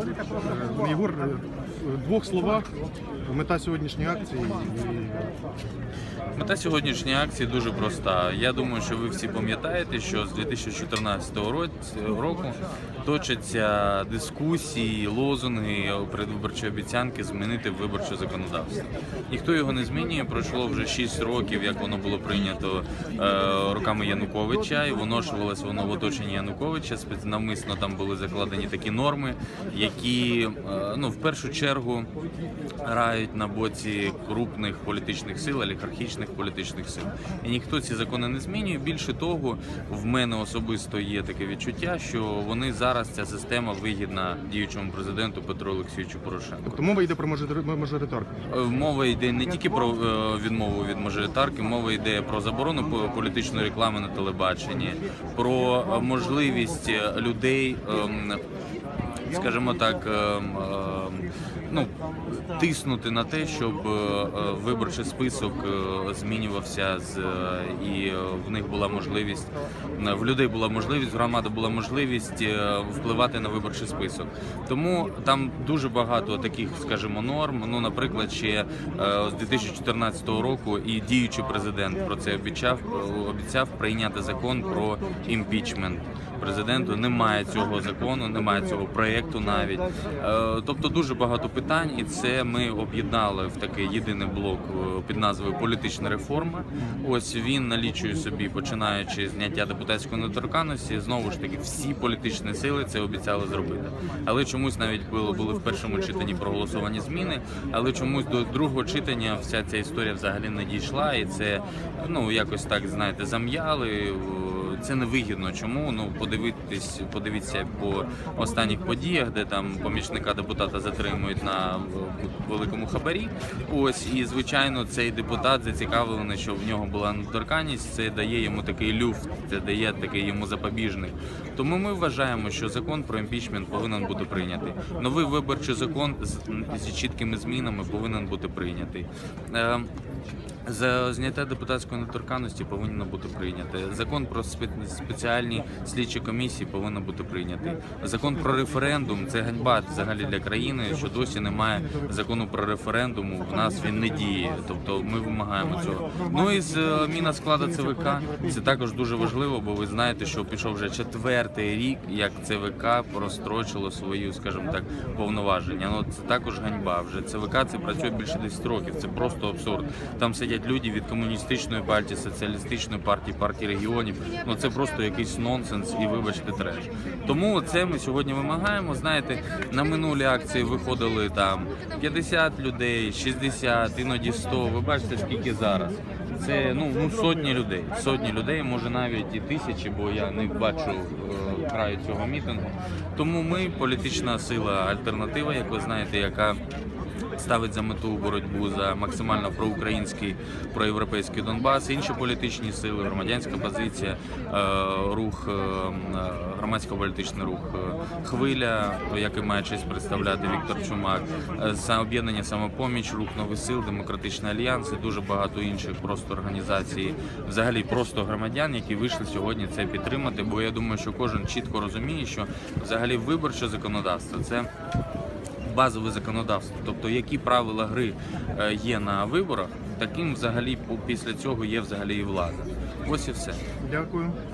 Е, Єгор, е, в двох словах, мета сьогоднішньої акції Мета сьогоднішньої акції дуже проста. Я думаю, що ви всі пам'ятаєте, що з 2014 року точаться дискусії, лозунги, передвиборчі обіцянки змінити виборче законодавство. Ніхто його не змінює. Пройшло вже 6 років, як воно було прийнято е, руками Януковича, і виношувалось воно в оточенні Януковича. Навмисно там були закладені такі норми, які е, ну в першу чергу грають на боці крупних політичних сил, олігархічних політичних сил. І ніхто ці закони не змінює. Більше того, в мене особисто є таке відчуття, що вони зараз ця система вигідна діючому президенту Петру Олексійовичу Порошенку. тобто мова йде про мажори- мажоритарку. Е, Мова йде не тільки про е, відмову від мажоритарки, мова йде про заборону по- політичної реклами на телебаченні, про можливість людей, ем, скажімо так, ем, ем, ну тиснути на те, щоб е, виборчий список е, змінювався з е, і в них була можливість в людей була можливість, в громади була можливість впливати на виборчий список. Тому там дуже багато таких, скажімо, норм. Ну, наприклад, ще з 2014 року і діючий президент про це обіцяв обіцяв прийняти закон про імпічмент. Президенту немає цього закону, немає цього проєкту навіть. Е, Тобто дуже багато питань, і це ми об'єднали в такий єдиний блок е, під назвою Політична реформа. Ось він налічує собі, починаючи зняття депутатської недоторканності, знову ж таки, всі політичні сили це обіцяли зробити. Але чомусь навіть було були в першому читанні проголосовані зміни, але чомусь до другого читання вся ця історія взагалі не дійшла, і це ну якось так знаєте, зам'яли. Це невигідно. Чому? Ну подивитись, подивіться по останніх подіях, де там помічника депутата затримують на великому хабарі. Ось і звичайно, цей депутат зацікавлений, що в нього була недоторканність. Це дає йому такий люфт, це дає такий йому запобіжник. Тому ми вважаємо, що закон про імпічмент повинен бути прийнятий. Новий виборчий закон з, чіткими змінами повинен бути прийнятий. Е, за зняття депутатської недоторканності повинно бути прийняте. Закон про спе- спеціальні слідчі комісії повинен бути прийнятий. Закон про референдум це ганьба взагалі для країни, що досі немає закону про референдум. У нас він не діє. Тобто ми вимагаємо цього. Ну і зміна складу ЦВК це також дуже важливо, бо ви знаєте, що пішов вже четвертий рік, як ЦВК прострочило свою, скажімо так, повноваження. Ну це також ганьба. Вже ЦВК це працює більше 10 років. Це просто абсурд. Там сидять люди від комуністичної партії, соціалістичної партії, партії регіонів. Ну це просто якийсь нонсенс і вибачте треш. Тому це ми сьогодні вимагаємо. Знаєте, на минулі акції виходили там 50 людей, 60, іноді 100. Ви бачите, скільки зараз. Це ну, ну сотні людей. Сотні людей, може навіть і тисячі, бо я не бачу е, краю цього мітингу. Тому ми політична сила альтернатива, як ви знаєте, яка ставить за мету боротьбу за максимально проукраїнський проєвропейський Донбас, інші політичні сили, громадянська позиція, е, рух, е, е, громадсько-політичний рух хвиля, який має честь представляти Віктор Чумак, об'єднання самопоміч, рух нових сил, демократичний альянс і дуже багато інших просто організацій, взагалі просто громадян, які вийшли сьогодні це підтримати. Бо я думаю, що кожен чітко розуміє, що взагалі виборче законодавство це базове законодавство, тобто які правила гри е, є на виборах, таким взагалі після цього є взагалі і влада. Ось і все. Дякую.